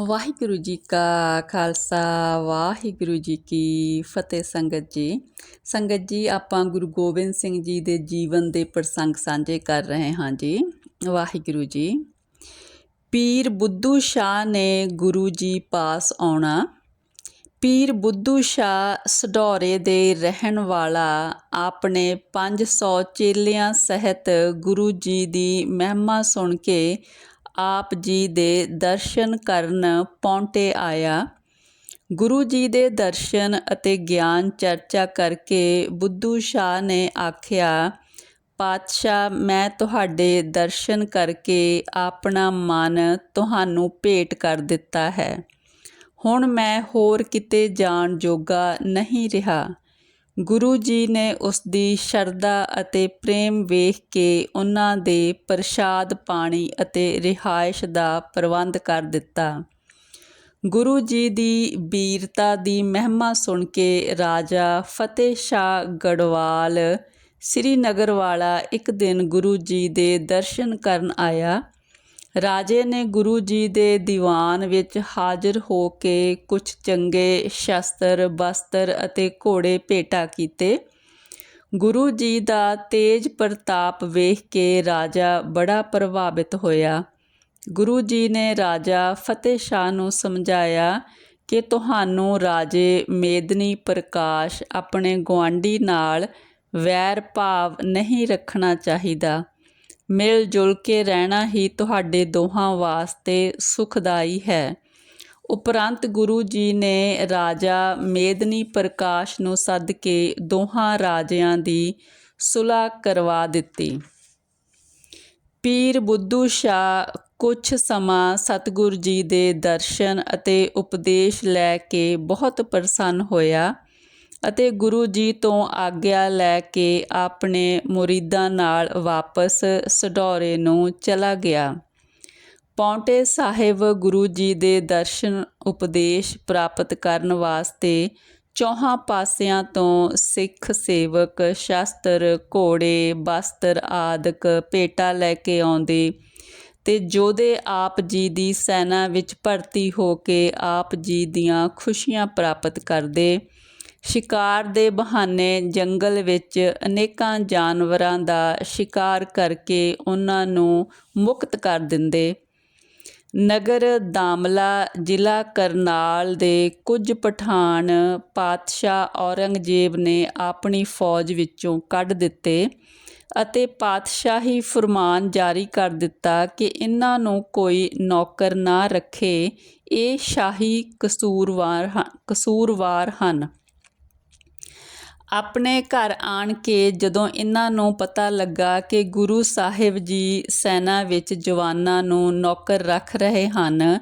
ਵਾਹਿਗੁਰੂ ਜੀ ਕਾ ਖਾਲਸਾ, ਵਾਹਿਗੁਰੂ ਜੀ ਕੀ ਫਤਿਹ ਸੰਗਤ ਜੀ। ਸੰਗਤ ਜੀ, ਆਪਾਂ ਗੁਰੂ ਗੋਬਿੰਦ ਸਿੰਘ ਜੀ ਦੇ ਜੀਵਨ ਦੇ ਪ੍ਰਸੰਗ ਸਾਂਝੇ ਕਰ ਰਹੇ ਹਾਂ ਜੀ। ਵਾਹਿਗੁਰੂ ਜੀ, ਪੀਰ ਬੁੱਧੂ ਸ਼ਾਹ ਨੇ ਗੁਰੂ ਜੀ ਪਾਸ ਆਉਣਾ। ਪੀਰ ਬੁੱਧੂ ਸ਼ਾਹ ਸਡੌਰੇ ਦੇ ਰਹਿਣ ਵਾਲਾ ਆਪਣੇ 500 ਚੇਲਿਆਂ ਸਹਿਤ ਗੁਰੂ ਜੀ ਦੀ ਮਹਿਮਾ ਸੁਣ ਕੇ ਆਪ ਜੀ ਦੇ ਦਰਸ਼ਨ ਕਰਨ ਪੌਂਟੇ ਆਇਆ। ਗੁਰੂ ਜੀ ਦੇ ਦਰਸ਼ਨ ਅਤੇ ਗਿਆਨ ਚਰਚਾ ਕਰਕੇ ਬੁੱਧੂ ਸ਼ਾਹ ਨੇ ਆਖਿਆ, ਪਾਤਸ਼ਾਹ, ਮੈਂ ਤੁਹਾਡੇ ਦਰਸ਼ਨ ਕਰਕੇ ਆਪਣਾ ਮਨ ਤੁਹਾਨੂੰ ਭੇਟ ਕਰ ਦਿੱਤਾ ਹੈ। ਹੁਣ ਮੈਂ ਹੋਰ ਕਿਤੇ ਜਾਣ ਜੋਗਾ ਨਹੀਂ ਰਿਹਾ। ਗੁਰੂ ਜੀ ਨੇ ਉਸ ਦੀ ਸ਼ਰਧਾ ਅਤੇ ਪ੍ਰੇਮ ਵੇਖ ਕੇ ਉਹਨਾਂ ਦੇ ਪ੍ਰਸ਼ਾਦ ਪਾਣੀ ਅਤੇ ਰਿਹਾਇਸ਼ ਦਾ ਪ੍ਰਬੰਧ ਕਰ ਦਿੱਤਾ। ਗੁਰੂ ਜੀ ਦੀ ਬੀਰਤਾ ਦੀ ਮਹਿਮਾ ਸੁਣ ਕੇ ਰਾਜਾ ਫਤਿਹ ਸ਼ਾਹ ਗੜਵਾਲ ਸ੍ਰੀਨਗਰ ਵਾਲਾ ਇੱਕ ਦਿਨ ਗੁਰੂ ਜੀ ਦੇ ਦਰਸ਼ਨ ਕਰਨ ਆਇਆ। ਰਾਜੇ ਨੇ ਗੁਰੂ ਜੀ ਦੇ ਦੀਵਾਨ ਵਿੱਚ ਹਾਜ਼ਰ ਹੋ ਕੇ ਕੁਝ ਚੰਗੇ ਸ਼ਸਤਰ ਬਸਤਰ ਅਤੇ ਘੋੜੇ ਭੇਟਾ ਕੀਤੇ। ਗੁਰੂ ਜੀ ਦਾ ਤੇਜ ਪ੍ਰਤਾਪ ਵੇਖ ਕੇ ਰਾਜਾ ਬੜਾ ਪ੍ਰਭਾਵਿਤ ਹੋਇਆ। ਗੁਰੂ ਜੀ ਨੇ ਰਾਜਾ ਫਤਿਹ ਸ਼ਾਹ ਨੂੰ ਸਮਝਾਇਆ ਕਿ ਤੁਹਾਨੂੰ ਰਾਜੇ ਮੇਦਨੀ ਪ੍ਰਕਾਸ਼ ਆਪਣੇ ਗਵਾਂਢੀ ਨਾਲ ਵੈਰ ਭਾਵ ਨਹੀਂ ਰੱਖਣਾ ਚਾਹੀਦਾ। ਮਿਲ ਜੁਲ ਕੇ ਰਹਿਣਾ ਹੀ ਤੁਹਾਡੇ ਦੋਹਾਂ ਵਾਸਤੇ ਸੁਖਦਾਈ ਹੈ। ਉਪਰੰਤ ਗੁਰੂ ਜੀ ਨੇ ਰਾਜਾ ਮੇਦਨੀ ਪ੍ਰਕਾਸ਼ ਨੂੰ ਸੱਦ ਕੇ ਦੋਹਾਂ ਰਾਜਿਆਂ ਦੀ ਸੁਲ੍ਹਾ ਕਰਵਾ ਦਿੱਤੀ। ਪੀਰ ਬੁੱਧੂ ਸ਼ਾਹ ਕੁਝ ਸਮਾਂ ਸਤਿਗੁਰ ਜੀ ਦੇ ਦਰਸ਼ਨ ਅਤੇ ਉਪਦੇਸ਼ ਲੈ ਕੇ ਬਹੁਤ ਪ੍ਰਸੰਨ ਹੋਇਆ। ਅਤੇ ਗੁਰੂ ਜੀ ਤੋਂ ਆਗਿਆ ਲੈ ਕੇ ਆਪਣੇ ਮੁਰੀਦਾਂ ਨਾਲ ਵਾਪਸ ਸਡੌਰੇ ਨੂੰ ਚਲਾ ਗਿਆ। ਪੌਂਟੇ ਸਾਹਿਬ ਗੁਰੂ ਜੀ ਦੇ ਦਰਸ਼ਨ ਉਪਦੇਸ਼ ਪ੍ਰਾਪਤ ਕਰਨ ਵਾਸਤੇ ਚੌਹਾਂ ਪਾਸਿਆਂ ਤੋਂ ਸਿੱਖ ਸੇਵਕ, ਸ਼ਸਤਰ, ਘੋੜੇ, ਬਸਤਰ ਆਦਿਕ ਭੇਟਾ ਲੈ ਕੇ ਆਉਂਦੇ ਤੇ ਜੋਧੇ ਆਪ ਜੀ ਦੀ ਸੈਨਾ ਵਿੱਚ ਭਰਤੀ ਹੋ ਕੇ ਆਪ ਜੀ ਦੀਆਂ ਖੁਸ਼ੀਆਂ ਪ੍ਰਾਪਤ ਕਰਦੇ ਸ਼ਿਕਾਰ ਦੇ ਬਹਾਨੇ ਜੰਗਲ ਵਿੱਚ ਅਨੇਕਾਂ ਜਾਨਵਰਾਂ ਦਾ ਸ਼ਿਕਾਰ ਕਰਕੇ ਉਹਨਾਂ ਨੂੰ ਮੁਕਤ ਕਰ ਦਿੰਦੇ। ਨਗਰ ਦਾਮਲਾ ਜ਼ਿਲ੍ਹਾ ਕਰਨਾਲ ਦੇ ਕੁਝ ਪਠਾਨ ਪਾਤਸ਼ਾਹ ਔਰੰਗਜ਼ੇਬ ਨੇ ਆਪਣੀ ਫੌਜ ਵਿੱਚੋਂ ਕੱਢ ਦਿੱਤੇ ਅਤੇ ਪਾਤਸ਼ਾਹੀ ਫਰਮਾਨ ਜਾਰੀ ਕਰ ਦਿੱਤਾ ਕਿ ਇਹਨਾਂ ਨੂੰ ਕੋਈ ਨੌਕਰ ਨਾ ਰੱਖੇ, ਇਹ ਸ਼ਾਹੀ ਕਸੂਰਵਾਰ ਕਸੂਰਵਾਰ ਹਨ। ਆਪਣੇ ਘਰ ਆਣ ਕੇ ਜਦੋਂ ਇਹਨਾਂ ਨੂੰ ਪਤਾ ਲੱਗਾ ਕਿ ਗੁਰੂ ਸਾਹਿਬ ਜੀ ਸੈਨਾ ਵਿੱਚ ਜਵਾਨਾਂ ਨੂੰ ਨੌਕਰ ਰੱਖ ਰਹੇ ਹਨ,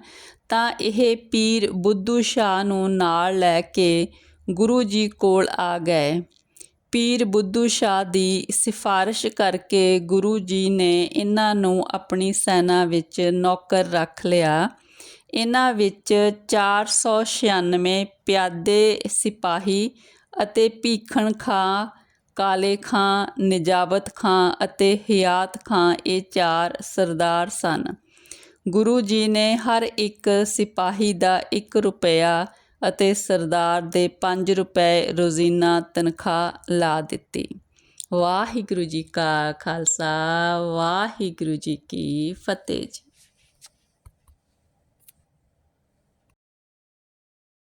ਤਾਂ ਇਹ ਪੀਰ ਬੁੱਧੂ ਸ਼ਾਹ ਨੂੰ ਨਾਲ ਲੈ ਕੇ ਗੁਰੂ ਜੀ ਕੋਲ ਆ ਗਏ। ਪੀਰ ਬੁੱਧੂ ਸ਼ਾਹ ਦੀ ਸਿਫਾਰਿਸ਼ ਕਰਕੇ ਗੁਰੂ ਜੀ ਨੇ ਇਹਨਾਂ ਨੂੰ ਆਪਣੀ ਸੈਨਾ ਵਿੱਚ ਨੌਕਰ ਰੱਖ ਲਿਆ। ਇਹਨਾਂ ਵਿੱਚ 496 ਪਿਆਦੇ ਸਿਪਾਹੀ ਅਤੇ ਭੀਖਣ ਖਾਂ, ਕਾਲੇ ਖਾਂ ਨਿਜਾਬਤ ਖਾਂ ਅਤੇ ਹਿਆਤ ਖਾਂ ਇਹ ਚਾਰ ਸਰਦਾਰ ਸਨ। ਗੁਰੂ ਜੀ ਨੇ ਹਰ ਇੱਕ ਸਿਪਾਹੀ ਦਾ 1 ਰੁਪਿਆ ਅਤੇ ਸਰਦਾਰ ਦੇ 5 ਰੁਪਏ ਰੋਜ਼ੀਨਾ ਤਨਖਾਹ ਲਾ ਦਿੱਤੀ। ਵਾਹਿਗੁਰੂ ਜੀ ਕਾ ਖਾਲਸਾ, ਵਾਹਿਗੁਰੂ ਜੀ ਕੀ ਫਤਿਹ ਜੀ।